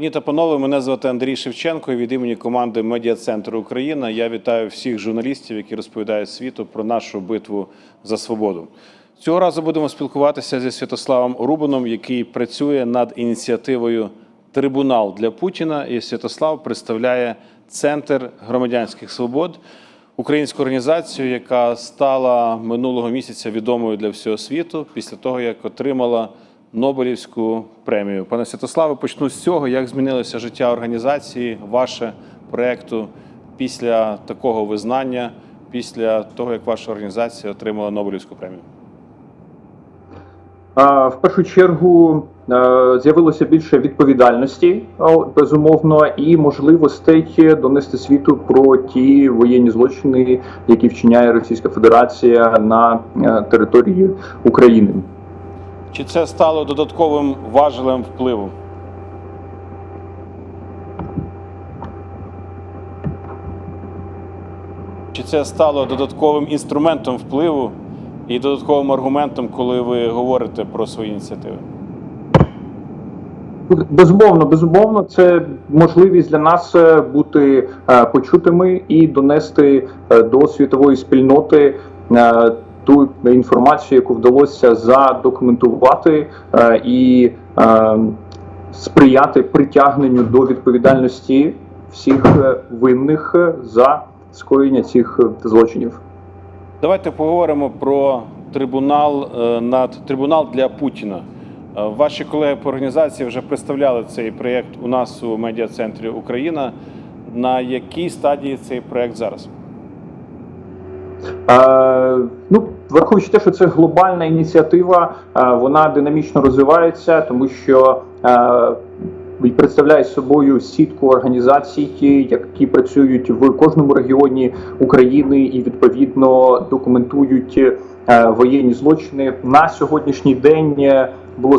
Пані та панове, мене звати Андрій Шевченко. і Від імені команди Медіа Центру Україна я вітаю всіх журналістів, які розповідають світу про нашу битву за свободу. Цього разу будемо спілкуватися зі Святославом Рубаном, який працює над ініціативою Трибунал для Путіна. І Святослав представляє Центр громадянських свобод, українську організацію, яка стала минулого місяця відомою для всього світу після того, як отримала Нобелівську премію. Пане Святославе, почну з цього. Як змінилося життя організації, ваше проекту після такого визнання, після того, як ваша організація отримала Нобелівську премію? В першу чергу з'явилося більше відповідальності, безумовно, і можливостей донести світу про ті воєнні злочини, які вчиняє Російська Федерація на е, території України. Чи це стало додатковим важелем впливу? Чи це стало додатковим інструментом впливу і додатковим аргументом, коли ви говорите про свої ініціативи? Безумовно, безумовно, це можливість для нас е, бути е, почутими і донести е, до світової спільноти ту інформацію, яку вдалося задокументувати е, і е, сприяти притягненню до відповідальності всіх е, винних за скоєння цих злочинів. Давайте поговоримо про трибунал над трибунал для Путіна. Ваші колеги по організації вже представляли цей проєкт у нас у медіа центрі Україна. На якій стадії цей проєкт зараз? Е, ну, враховуючи те, що це глобальна ініціатива, е, вона динамічно розвивається, тому що е, представляє собою сітку організацій, які працюють в кожному регіоні України і відповідно документують воєнні злочини. На сьогоднішній день було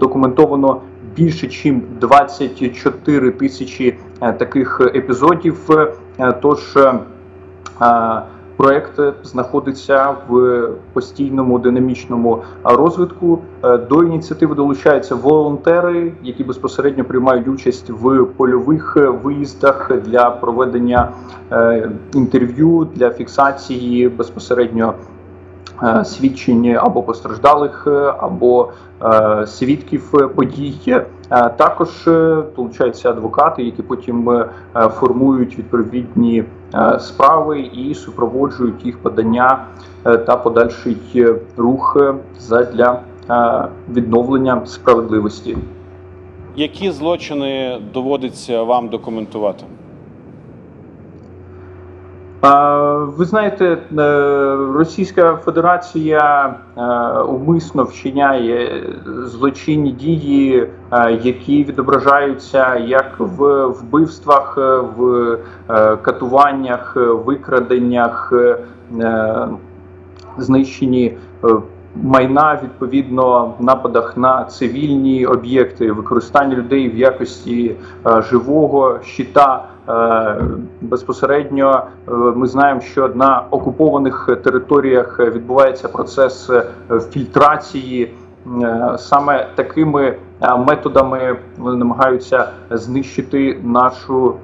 документовано більше ніж 24 тисячі таких епізодів. Тож Проект знаходиться в постійному динамічному розвитку. Е, До ініціативи долучаються волонтери, які безпосередньо приймають участь в польових виїздах для проведення е, інтерв'ю для фіксації безпосередньо свідчень або постраждалих, е, або е, свідків е, подій. Е, Також е, долучаються адвокати, які потім е, е, формують відповідні е, справи і супроводжують їх подання е, та подальший е, рух е, е, відновлення справедливості. Які злочини доводиться вам документувати? Ви знаєте, е, Російська Федерація е, умисно вчиняє злочинні дії, е, які відображаються як в вбивствах, в катуваннях, викраденнях, знищенні майна, відповідно нападах на цивільні об'єкти, використання людей в якості е, живого щита. Е, Безпосередньо е, ми знаємо, що на окупованих територіях відбувається процес фільтрації. Саме такими методами вони намагаються знищити нашу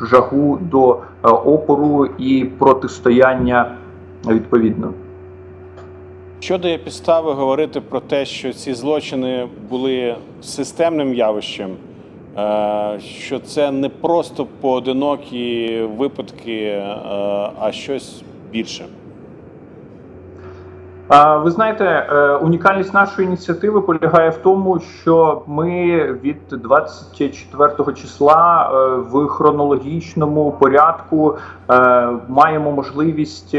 жагу до опору і протистояння відповідно. Що дає підстави говорити про те, що ці злочини були системним явищем, е, що це не просто поодинокі випадки, е, а щось більше? Ви знаєте, е, унікальність нашої ініціативи полягає в тому, що ми від 24 числа е, в хронологічному порядку е, маємо можливість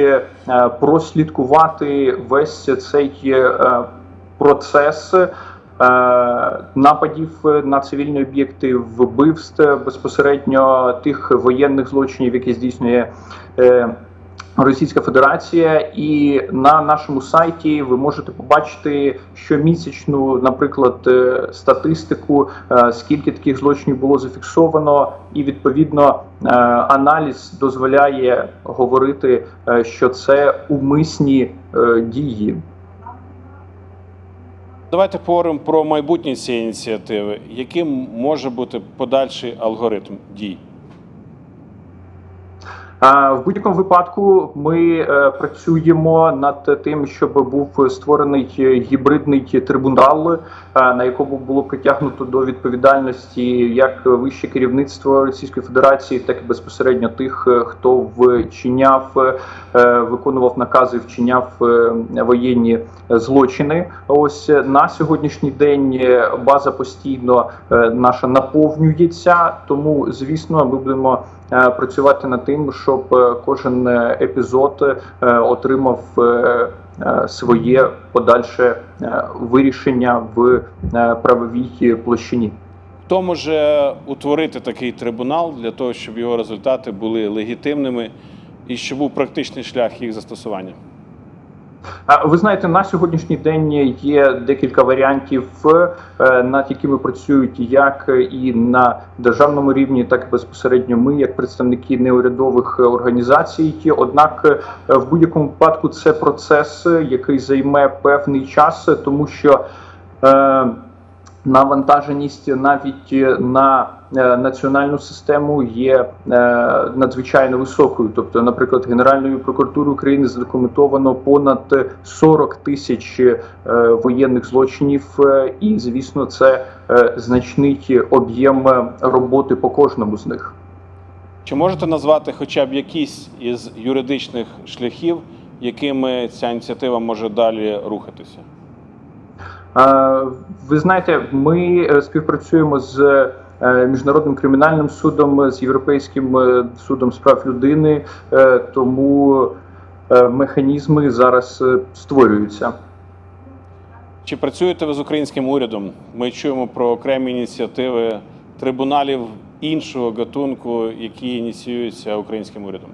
прослідкувати весь цей процес. Нападів на цивільні об'єкти, вбивств безпосередньо тих воєнних злочинів, які здійснює Російська Федерація, і на нашому сайті ви можете побачити щомісячну, наприклад, е, статистику, е, скільки таких злочинів було зафіксовано, і відповідно е, аналіз дозволяє говорити, що це умисні дії. Давайте поговоримо про майбутнє цієї ініціативи. Яким може бути подальший алгоритм дій? В будь-якому випадку ми е, працюємо над тим, щоб був створений гібридний трибунал, е, на якому було притягнуто до відповідальності як вище керівництво Російської Федерації, так і безпосередньо тих, е, хто вчиняв, виконував накази, вчиняв воєнні злочини. Ось на сьогоднішній день база постійно наша наповнюється. Тому, звісно, ми будемо працювати над тим, щоб е, кожен е, епізод е, отримав е, е, своє подальше е, вирішення в е, правовій площині. Хто може утворити такий трибунал для того, щоб його результати були легітимними і щоб був практичний шлях їх застосування? Ви знаєте, на сьогоднішній день є декілька варіантів, е, над якими працюють як і на державному рівні, так і безпосередньо ми, як представники неурядових організацій. Однак, е, в будь-якому випадку це процес, який займе певний час, тому що е, навантаженість навіть на е, національну систему є е, надзвичайно високою. Тобто, наприклад, Генеральною прокуратурою України задокументовано понад 40 тисяч е, воєнних злочинів, е, і звісно, це е, значний об'єм е, роботи по кожному з них. Чи можете назвати хоча б якісь із юридичних шляхів, якими ця ініціатива може далі рухатися? Е, Ви знаєте, ми е, співпрацюємо з е, міжнародним кримінальним судом, з європейським е, судом з прав людини, е, тому е, механізми зараз е, створюються. Чи працюєте ви з українським урядом? Ми чуємо про окремі ініціативи трибуналів іншого гатунку, які ініціюються українським урядом.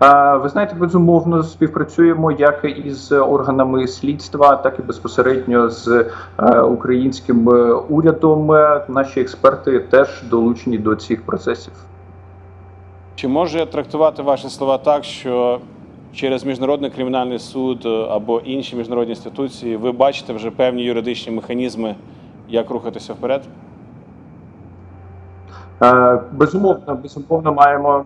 Ви знаєте, безумовно співпрацюємо як із органами слідства, так і безпосередньо з е, українським е, урядом. Наші експерти теж долучені до цих процесів. Чи може я трактувати ваші слова так, що через міжнародний кримінальний суд е, або інші міжнародні інституції ви бачите вже певні юридичні механізми, як рухатися вперед? Безумовно, безумовно маємо.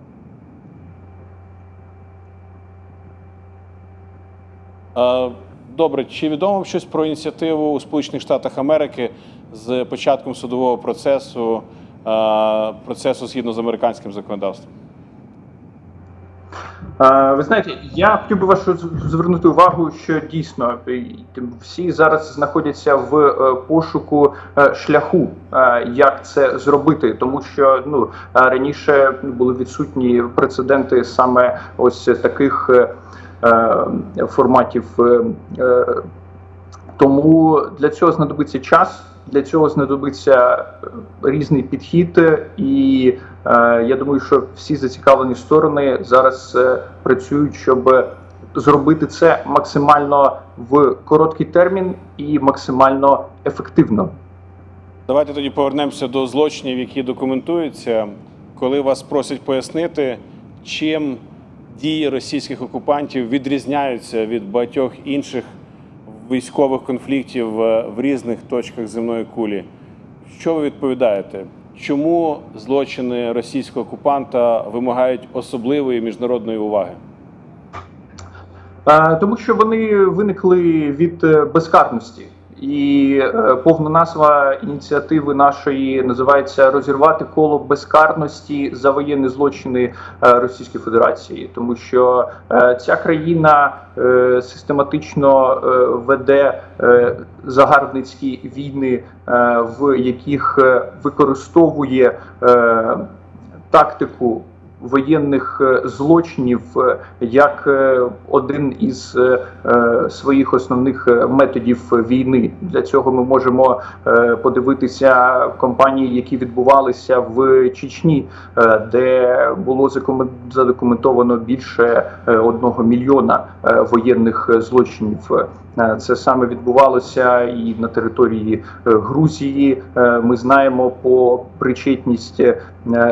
Добре, чи відомо щось про ініціативу у Сполучених Штатах Америки з початком судового процесу, е, процесу згідно з американським законодавством? Е, Ви знаєте, я хотів би вашу звернути увагу, що дійсно е, всі зараз знаходяться в е, пошуку е, шляху, е, як це зробити, тому що ну е, раніше були відсутні прецеденти саме ось таких е, е, форматів. е, е, Тому для цього знадобиться час, для цього знадобиться е, різний підхід, е, і е, я думаю, що всі зацікавлені сторони зараз е, працюють, щоб зробити це максимально в короткий термін і максимально ефективно. Давайте тоді повернемося до злочинів, які документуються, коли вас просять пояснити, чим дії російських окупантів відрізняються від багатьох інших військових конфліктів е, в різних точках земної кулі. Що ви відповідаєте? Чому злочини російського окупанта вимагають особливої міжнародної уваги? Е, Тому що вони виникли від е, безкарності. І е, повна назва ініціативи нашої називається розірвати коло безкарності за воєнні злочини е, Російської Федерації, тому що е, ця країна систематично веде загарбницькі війни, в яких використовує тактику воєнних е, злочинів е, як е, один із своїх основних методів війни. Для цього ми можемо подивитися компанії, які відбувалися в Чечні, де було задокументовано більше одного мільйона воєнних злочинів. Це саме відбувалося і на території Грузії. Ми знаємо по причетність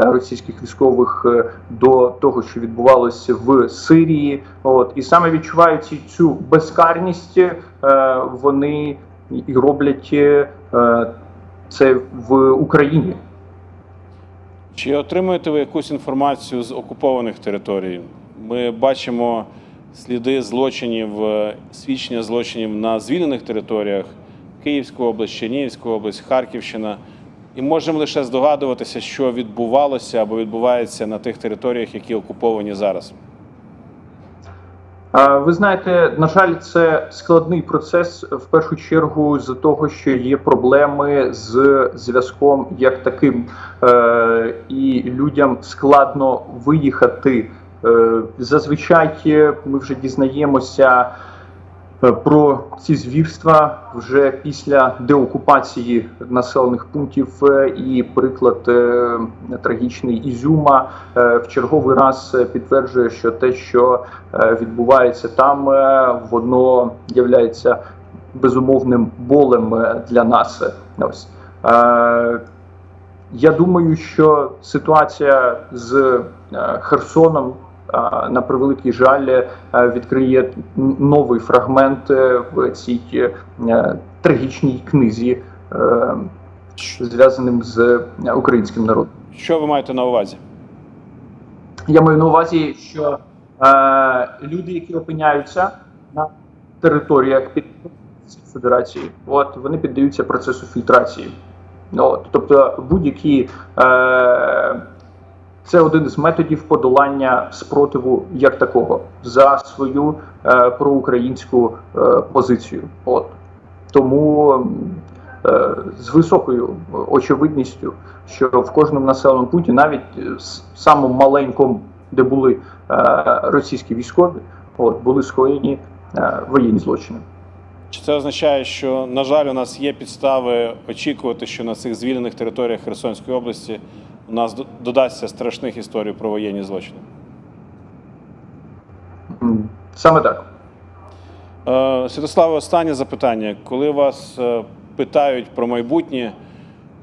російських військових е, до того, що відбувалося в Сирії. От і саме відчуваючи цю безкарність, е, вони і роблять е, це в Україні. Чи отримуєте ви якусь інформацію з окупованих територій? Ми бачимо сліди злочинів, е, свідчення злочинів на звільнених територіях Київська область, Чернігівська область, Харківщина. І можемо лише здогадуватися, що відбувалося або відбувається на тих територіях, які окуповані зараз. Ви знаєте, на жаль, це складний процес в першу чергу з того, що є проблеми з зв'язком як таким, е, і людям складно виїхати. Е, Зазвичай ми вже дізнаємося про ці звірства вже після деокупації населених пунктів. Е, І приклад е, трагічний Ізюма е, в черговий раз е, підтверджує, що те, що е, відбувається там, е, воно являється безумовним болем е, для нас. Ось. Е, Я думаю, що ситуація з е, Херсоном е, на превеликий жаль е, відкриє новий фрагмент е, в цій е, трагічній книзі, зв'язаним з українським народом. Що ви маєте на увазі? Я маю на увазі, що е, люди, які опиняються на територіях під Федерації, от вони піддаються процесу фільтрації. От, тобто будь-які е, це один з методів подолання спротиву як такого за свою е, проукраїнську е, позицію. От тому е, з високою очевидністю, що в кожному населеному пункті, навіть е, самому маленькому, де були е, російські військові, от були скоєні е, воєнні злочини. Чи це означає, що, на жаль, у нас є підстави очікувати, що на цих звільнених територіях Херсонської області у нас додасться страшних історій про воєнні злочини? Саме так. Е, Святославе, останнє запитання. Коли вас е, питають про майбутнє,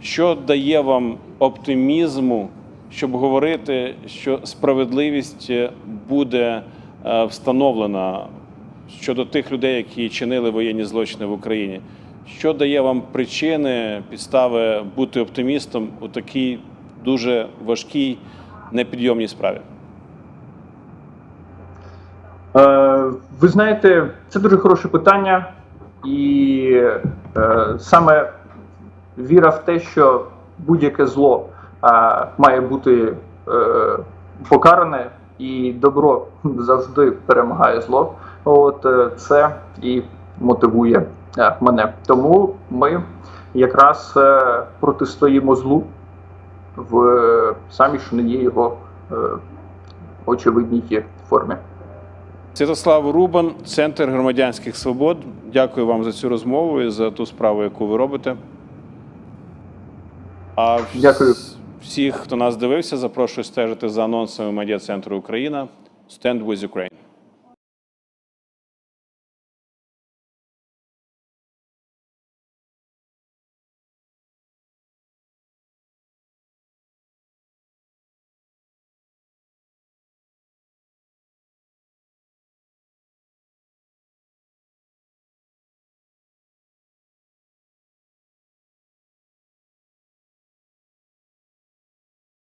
що дає вам оптимізму, щоб говорити, що справедливість е, буде встановлена щодо тих людей, які чинили воєнні злочини в Україні? Що дає вам причини, підстави бути оптимістом у такій дуже важкій, непідйомній справі? Е, ви знаєте, це дуже хороше питання, і е, саме віра в те, що будь-яке зло е, має бути покаране, і добро завжди перемагає зло. От це і мотивує мене. Тому ми якраз е, протистоїмо злу в самій що не є його очевидній формі. Святослав Рубан, Центр громадянських свобод. Дякую вам за цю розмову і за ту справу, яку ви робите. А Дякую. всіх, хто нас дивився, запрошую стежити за анонсами медіа центру Україна. Stand with Ukraine.